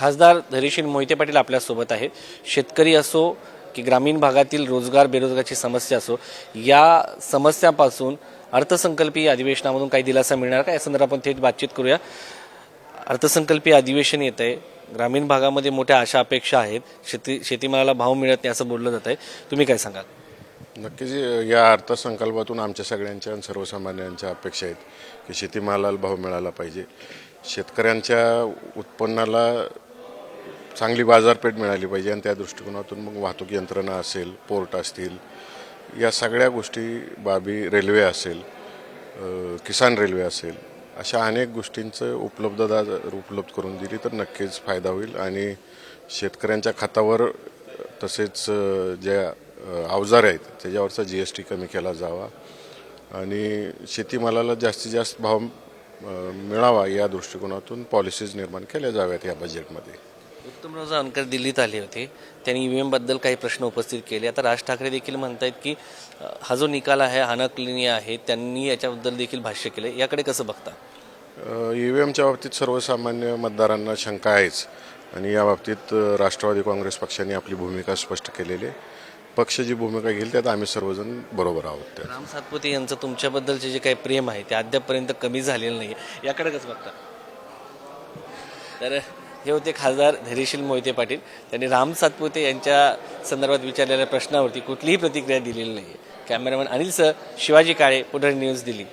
खासदार धैर्यशील मोहिते पाटील आपल्यासोबत आहेत. शेतकरी असो की ग्रामीण भागातील रोजगार बेरोजगाराची समस्या असो या समस्यापासून अर्थसंकल्पीय अधिवेशनामधून काही दिलासा मिळणार का? या संदर्भात आपण थेट बातचीत करूया. अर्थसंकल्पीय अधिवेशन येत आहे. ग्रामीण भागामध्ये मोठ्या आशा अपेक्षा आहेत. शेती शेतीमालाला भाव मिळत नाही असं बोललं जात आहे. तुम्ही काय सांगाल? नक्कीच या अर्थसंकल्पातून आमच्या सगळ्यांच्या आणि सर्वसामान्यांच्या अपेक्षा आहेत की शेतीमालाला भाव मिळाला पाहिजे. शेतकऱ्यांच्या उत्पन्नाला चांगली बाजारपेठ मिळाली पाहिजे आणि त्या दृष्टिकोनातून मग वाहतूक यंत्रणा असेल पोर्ट असतील या सगळ्या गोष्टी बाबी रेल्वे असेल किसान रेल्वे असेल अशा अनेक गोष्टींचं उपलब्धता जर उपलब्ध करून दिली तर नक्कीच फायदा होईल आणि शेतकऱ्यांच्या खातावर तसेच ज्या अ, अवजार आहेत त्याच्यावरचा जी एस टी कमी केला जावा आणि शेतीमालाला जास्तीत जास्त भाव मिळावा या दृष्टिकोनातून पॉलिसीज निर्माण केल्या जाव्यात या बजेटमध्ये उत्तमराव जानकर दिल्लीत आले होते. त्यांनी ईव्हीएमबद्दल काही प्रश्न उपस्थित केले. आता राज ठाकरे देखील म्हणतायत की अ, हा जो निकाल आहे अनकलनीय आहे त्यांनी याच्याबद्दल देखील भाष्य केले. याकडे कसं बघता? ई व्ही एमच्या बाबतीत सर्वसामान्य मतदारांना शंका आहेच. आणि या बाबतीत राष्ट्रवादी काँग्रेस पक्षाने आपली भूमिका स्पष्ट केलेली आहे. पक्ष जी भूमिका घेईल त्यात आम्ही सर्वजण बरोबर आहोत त्यात. राम सातपुते यांचं तुमच्याबद्दलचे जे काही प्रेम आहे ते अद्यापपर्यंत कमी झालेलं नाही याकडे कसं बघता? तर हे होते खासदार धैर्यशील मोहिते पाटील. त्यांनी राम सातपुते यांच्या संदर्भात विचारलेल्या प्रश्नावरती कुठलीही प्रतिक्रिया दिलेली नाही कॅमेरामॅन अनिल सर शिवाजी काळे पुढे न्यूज दिली